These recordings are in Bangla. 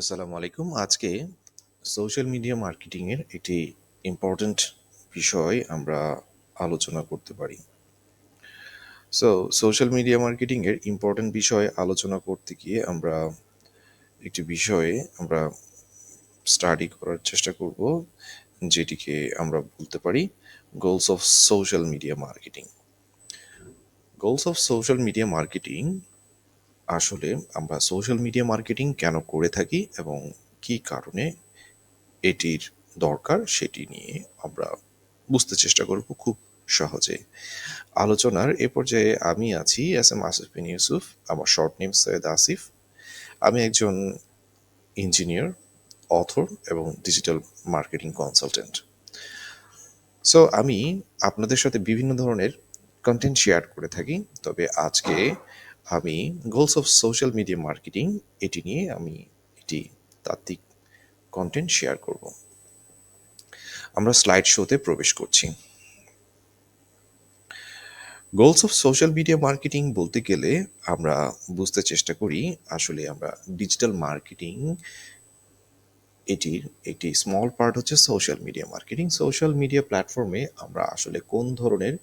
আসসালামু আলাইকুম। আজকে সোশ্যাল মিডিয়া মার্কেটিংয়ের একটি ইম্পর্ট্যান্ট বিষয় আমরা আলোচনা করতে পারি। সো সোশ্যাল মিডিয়া মার্কেটিংয়ের ইম্পর্ট্যান্ট বিষয় আলোচনা করতে গিয়ে আমরা একটি বিষয়ে আমরা স্টাডি করার চেষ্টা করব, যেটিকে আমরা বলতে পারি goals of social media marketing goals of social media marketing আসলে আমরা সোশ্যাল মিডিয়া মার্কেটিং কেন করে থাকি এবং কী কারণে এটির দরকার সেটি নিয়ে আমরা বুঝতে চেষ্টা করব খুব সহজে। আলোচনার এ পর্যায়ে আমি আছি এস এম আসিফ বিন ইউসুফ আমার শর্ট নেম সৈয়দ আসিফ আমি একজন ইঞ্জিনিয়ার অথর এবং ডিজিটাল মার্কেটিং কনসালটেন্ট সো আমি আপনাদের সাথে বিভিন্ন ধরনের কন্টেন্ট শেয়ার করে থাকি, তবে আজকে আমি goals of social media marketing এটি নিয়ে আমি একটি তাত্ত্বিক কন্টেন্ট শেয়ার করব। আমরা স্লাইড শোতে প্রবেশ করছি। Goals of social media marketing বলতে গেলে আমরা বুঝতে চেষ্টা করি, আসলে আমরা ডিজিটাল মার্কেটিং এটির একটি স্মল পার্ট হচ্ছে social media marketing social media প্ল্যাটফর্মে আমরা আসলে কোন ধরনের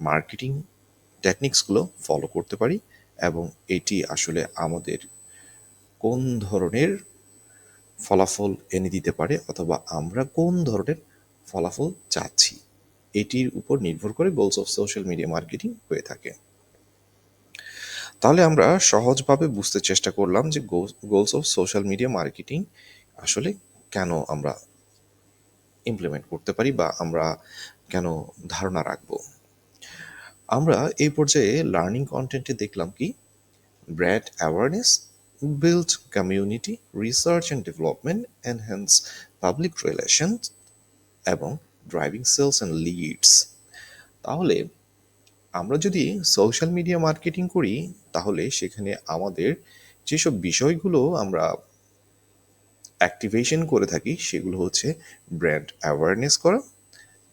মার্কেটিং টেকনিক্সগুলো ফলো করতে পারি এবং এটি আসলে আমাদের কোন ধরনের ফলাফল এনে দিতে পারে অথবা আমরা কোন ধরনের ফলাফল চাচ্ছি? এটির উপর নির্ভর করে goals of social media marketing হয়ে থাকে। তাহলে আমরা সহজভাবে বুঝতে চেষ্টা করলাম যে goals of social media marketing আসলে কেন আমরা ইমপ্লিমেন্ট করতে পারি বা আমরা কেন ধারণা রাখব। আমরা এই পর্যায়ে লার্নিং কন্টেন্টে দেখলাম কি? Brand awareness build community research and development enhance public relations এবং ড্রাইভিং সেলস অ্যান্ড লিডস তাহলে আমরা যদি সোশ্যাল মিডিয়া মার্কেটিং করি, তাহলে সেখানে আমাদের যেসব বিষয়গুলো আমরা অ্যাক্টিভেশন করে থাকি, সেগুলো হচ্ছে ব্র্যান্ড অ্যাওয়ারনেস করা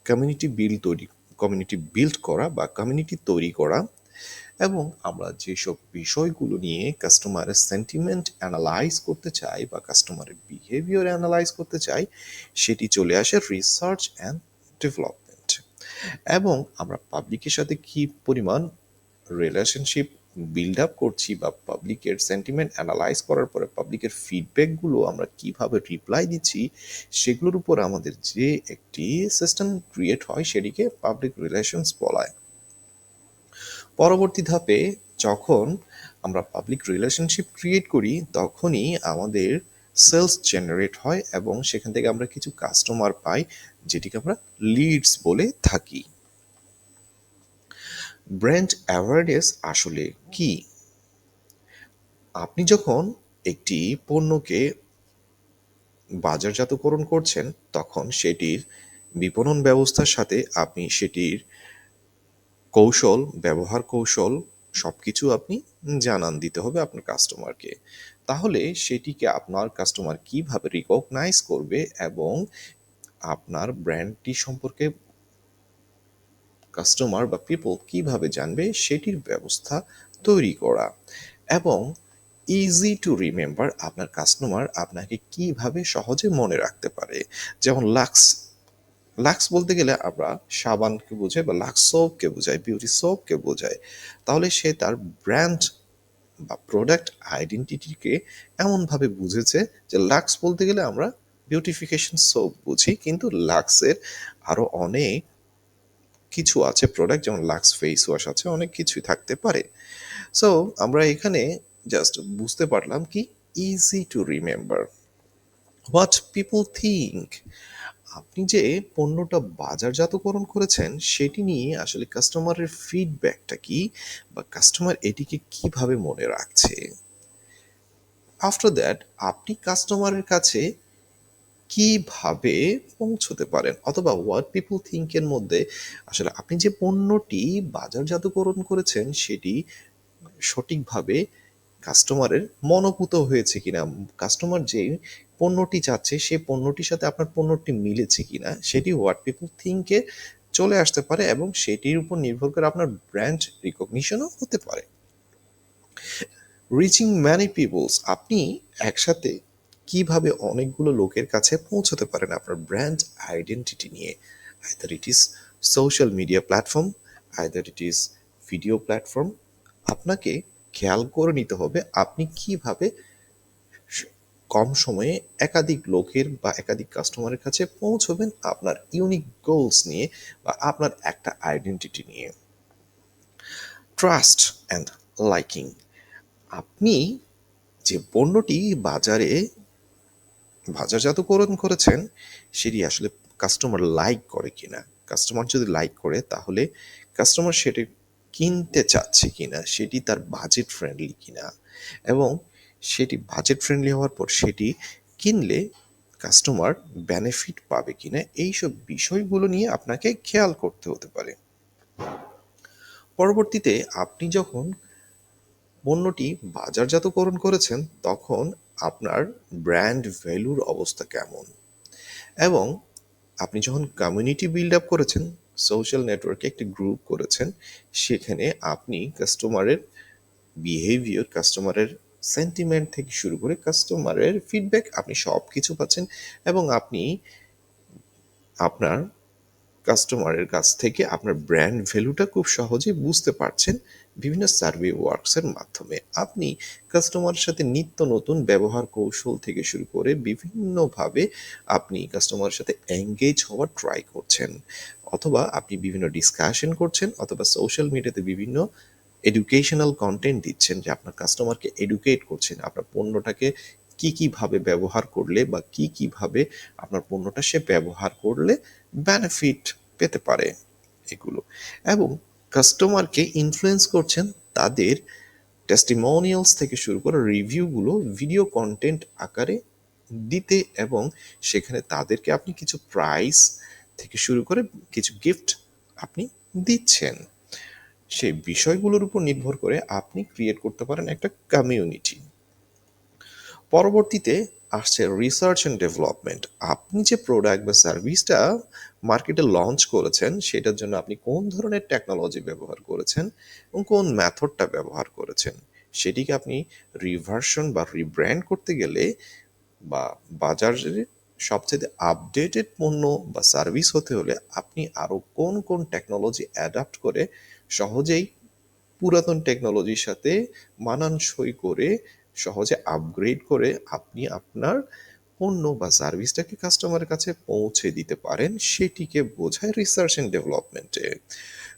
কমিউনিটি বিল তৈরি কমিউনিটি বিল্ড করা বা কমিউনিটি তৈরি করা এবং আমরা যেসব বিষয়গুলো নিয়ে কাস্টমারের সেন্টিমেন্ট অ্যানালাইজ করতে চাই বা কাস্টমারের বিহেভিয়ার অ্যানালাইজ করতে চাই, সেটি চলে আসে রিসার্চ অ্যান্ড ডেভেলপমেন্ট এবং আমরা পাবলিকের সাথে কি পরিমাণ রিলেশনশিপ বিল্ড আপ করছি বা পাবলিকের সেন্টিমেন্ট অ্যানালাইজ করার পরে পাবলিকের ফিডব্যাকগুলো আমরা কীভাবে রিপ্লাই দিচ্ছি, সেগুলোর উপর আমাদের যে একটি সিস্টেম ক্রিয়েট হয় সেটিকে পাবলিক রিলেশনস বলায়। পরবর্তী ধাপে যখন আমরা পাবলিক রিলেশনশিপ ক্রিয়েট করি, তখনই আমাদের সেলস জেনারেট হয় এবং সেখান থেকে আমরা কিছু কাস্টমার পাই, যেটিকে আমরা লিডস বলে থাকি। ব্র্যান্ড অ্যাওয়ারনেস আসলে কি? আপনি যখন একটি পণ্যকে বাজারজাতকরণ করছেন, তখন সেটির বিপণন ব্যবস্থার সাথে আপনি সেটির কৌশল, ব্যবহার কৌশল সব কিছু আপনি জানান দিতে হবে আপনার কাস্টমারকে। তাহলে সেটিকে আপনার কাস্টমার কীভাবে রিকগনাইজ করবে এবং আপনার ব্র্যান্ডটি সম্পর্কে কাস্টমার বা পিপল কীভাবে জানবে সেটির ব্যবস্থা তৈরি করা এবং ইজি টু রিমেম্বার আপনার কাস্টমার আপনাকে কীভাবে সহজে মনে রাখতে পারে। যেমন লাক্স লাক্স বলতে গেলে আমরা সাবানকে বোঝাই বা লাক্স সোপকে বোঝাই বিউটি সোপকে বোঝায় তাহলে সে তার ব্র্যান্ড বা প্রোডাক্ট আইডেন্টিটিকে এমনভাবে বুঝেছে যে লাক্স বলতে গেলে আমরা বিউটিফিকেশন সোপ বুঝি, কিন্তু লাক্সের আরও অনেক কিছু আছে প্রোডাক্ট যেমন লাক্স ফেস ওয়াশ আছে, অনেক কিছুই থাকতে পারে। সো আমরা এখানে জাস্ট বুঝতে পারলাম কি easy to remember what people think আপনি যে পণ্যটা বাজারজাতকরণ করেছেন, সেটি নিয়ে আসলে কাস্টমারের ফিডব্যাকটা কি বা কাস্টমার এটিকে কীভাবে মনে রাখছে? আফটার দ্যাট আপনি কাস্টমারের কাছে কীভাবে পৌঁছতে পারেন? অথবা হোয়াট পিপল থিঙ্কের মধ্যে আসলে আপনি যে পণ্যটি বাজারজাতকরণ করেছেন, সেটি সঠিকভাবে কাস্টমারের মনোভূত হয়েছে কিনা? কাস্টমার যে পণ্যটি চাচ্ছে সেই পণ্যটির সাথে আপনার পণ্যটি মিলেছে কিনা? সেটি হোয়াট পিপল থিঙ্কে চলে আসতে পারে এবং সেটির উপর নির্ভর করে আপনার ব্র্যান্ড রিকগনিশনও হতে পারে। রিচিং ম্যানি পিপলস আপনি একসাথে কীভাবে অনেকগুলো লোকের কাছে পৌঁছতে পারেন আপনার ব্র্যান্ড আইডেন্টিটি নিয়ে? Either it is social media platform either it is video platform আপনাকে খেয়াল করে নিতে হবে আপনি কীভাবে কম সময়ে একাধিক লোকের বা একাধিক কাস্টমারের কাছে পৌঁছবেন আপনার ইউনিক গোলস নিয়ে বা আপনার একটা আইডেন্টিটি নিয়ে। ট্রাস্ট অ্যান্ড লাইকিং আপনি যে পণ্যটি বাজারে বাজারজাতকরণ করেছেন, সেটি আসলে কাস্টমার লাইক করে কিনা। কাস্টমার যদি লাইক করে, তাহলে কাস্টমার সেটি কিনতে চাচ্ছে কিনা, সেটি তার বাজেট ফ্রেন্ডলি কিনা এবং সেটি বাজেট ফ্রেন্ডলি হওয়ার পর সেটি কিনলে কাস্টমার বেনিফিট পাবে কিনা, এইসব বিষয়গুলো নিয়ে আপনাকে খেয়াল করতে হতে পারে। পরবর্তীতে আপনি যখন পণ্যটি বাজারজাতকরণ করেছেন, তখন আপনার ব্র্যান্ড ভ্যালুর অবস্থা কেমন? এবং আপনি যখন কমিউনিটি বিল্ড আপ করেছেন, সোশ্যাল নেটওয়ার্কে একটি গ্রুপ করেছেন, সেখানে আপনি কাস্টমারের বিহেভিয়ার, কাস্টমারের সেন্টিমেন্ট থেকে শুরু করে কাস্টমারের ফিডব্যাক আপনি সব কিছু পাচ্ছেন এবং আপনি আপনার কাস্টমারের কাছ থেকে আপনার ব্র্যান্ড ভ্যালুটা খুব সহজে বুঝতে পারছেন বিভিন্ন সার্ভে ওয়ার্কসের মাধ্যমে। আপনি কাস্টমারের সাথে নিত্য নতুন ব্যবহার কৌশল থেকে শুরু করে বিভিন্নভাবে আপনি কাস্টমারের সাথে এঙ্গেজ হওয়ার ট্রাই করছেন। অথবা আপনি বিভিন্ন ডিসকাশন করছেন অথবা সোশ্যাল মিডিয়াতে বিভিন্ন এডুকেশনাল কন্টেন্ট দিচ্ছেন যে আপনার কাস্টমারকে এডুকেট করছেন, আপনার পণ্যটাকে কি কীভাবে ব্যবহার করলে বা কি কীভাবে আপনার পণ্যটা সে ব্যবহার করলে বেনিফিট পেতে পারে এগুলো। এবং কাস্টমারকে ইনফ্লুয়েন্স করছেন তাদের টেস্টিমোনিয়ালস থেকে শুরু করে রিভিউগুলো ভিডিও কন্টেন্ট আকারে দিতে এবং সেখানে তাদেরকে আপনি কিছু প্রাইস থেকে শুরু করে কিছু গিফট আপনি দিচ্ছেন। সেই বিষয়গুলোর উপর নির্ভর করে আপনি ক্রিয়েট করতে পারেন একটা কমিউনিটি পরবর্তীতে আসছে রিসার্চ অ্যান্ড ডেভেলপমেন্ট আপনি যে প্রোডাক্ট বা সার্ভিসটা মার্কেটে লঞ্চ করেছেন, সেটার জন্য আপনি কোন ধরনের টেকনোলজি ব্যবহার করেছেন এবং কোন মেথডটা ব্যবহার করেছেন, সেটিকে আপনি রিভার্সন বা রিব্র্যান্ড করতে গেলে বা বাজারের সবচেয়ে আপডেটেড পণ্য বা সার্ভিস হতে হলে আপনি আরও কোন কোন টেকনোলজি অ্যাডাপ্ট করে সহজেই পুরাতন টেকনোলজির সাথে মানানসই করে সহজে আপগ্রেড করে আপনি আপনার পণ্য বা সার্ভিসটাকে কাস্টমারের কাছে পৌঁছে দিতে পারেন, সেটিকে বোঝায় রিসার্চ অ্যান্ড ডেভেলপমেন্টে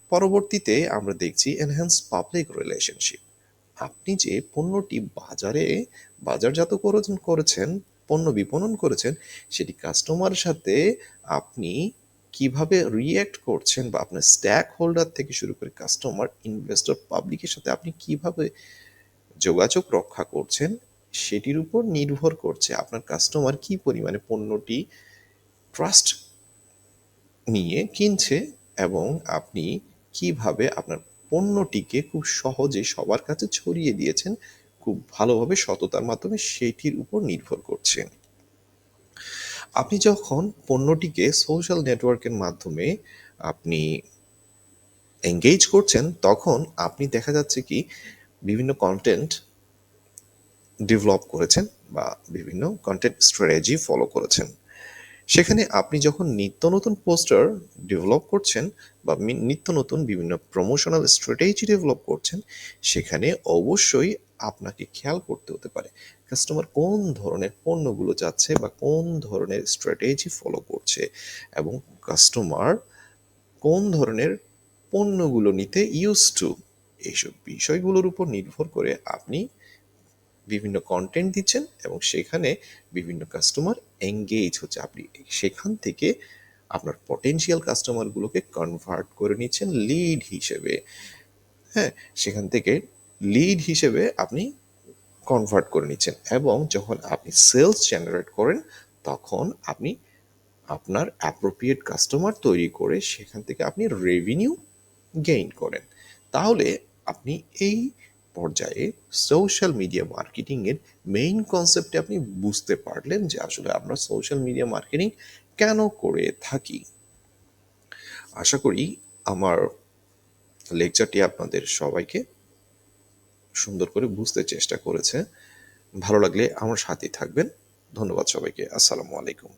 পরবর্তীতে আমরা দেখছি এনহ্যান্স পাবলিক রিলেশনশিপ আপনি যে পণ্যটি বাজারে বাজারজাত করে- করেছেন, পণ্য বিপণন করেছেন, সেটি কাস্টমারের সাথে আপনি কীভাবে রিয়্যাক্ট করছেন বা আপনার স্ট্যাক হোল্ডার থেকে শুরু করে কাস্টমার ইনভেস্টর পাবলিকের সাথে আপনি কীভাবে যোগাযোগ রক্ষা করছেন, সেটির উপর নির্ভর করছে আপনার কাস্টমার কি পরিমাণে পণ্যটি ট্রাস্ট নিয়ে কিনছে এবং আপনি কীভাবে আপনার পণ্যটিকে খুব সহজে সবার কাছে ছড়িয়ে দিয়েছেন, খুব ভালোভাবে সততার মাধ্যমে সেটির উপর নির্ভর করছে। আপনি যখন পণ্যটিকে সোশ্যাল নেটওয়ার্কের মাধ্যমে আপনি এঙ্গেজ করছেন, তখন আপনি দেখা যাচ্ছে কি বিভিন্ন কন্টেন্ট ডেভেলপ করেছেন বা বিভিন্ন কন্টেন্ট স্ট্র্যাটেজি ফলো করেছেন। সেখানে আপনি যখন নিত্য নতুন পোস্টার ডেভেলপ করছেন বা নিত্য নতুন বিভিন্ন প্রমোশনাল স্ট্র্যাটেজি ডেভেলপ করছেন, সেখানে অবশ্যই আপনাকে খেয়াল করতে হতে পারে কাস্টমার কোন ধরনের পণ্যগুলো চাচ্ছে বা কোন ধরনের স্ট্র্যাটেজি ফলো করছে এবং কাস্টমার কোন ধরনের পণ্যগুলো নিতে ইউজ টু এইসব বিষয়গুলোর উপর নির্ভর করে আপনি বিভিন্ন কন্টেন্ট দিচ্ছেন এবং সেখানে বিভিন্ন কাস্টমার এঙ্গেজ হচ্ছে। আপনি সেখান থেকে আপনার পটেনশিয়াল কাস্টমারগুলোকে কনভার্ট করে নিচ্ছেন লিড হিসেবে। হ্যাঁ সেখান থেকে লিড হিসেবে আপনি কনভার্ট করে নিচ্ছেন এবং যখন আপনি সেলস জেনারেট করেন, তখন আপনি আপনার অ্যাপ্রোপ্রিয়েট কাস্টমার তৈরি করে সেখান থেকে আপনি রেভিনিউ গেইন করেন। তাহলে আপনি এই পর্যায়ে সোশ্যাল মিডিয়া মার্কেটিংয়ের মেইন কনসেপ্টে আপনি বুঝতে পারলেন যে আসলে আমরা সোশ্যাল মিডিয়া মার্কেটিং কেন করে থাকি। আশা করি আমার লেকচারটি আপনাদের সবাইকে সুন্দর করে বুঝতে চেষ্টা করেছে। ভালো লাগলে আমার সাথেই থাকবেন। ধন্যবাদ সবাইকে। আসসালামু আলাইকুম।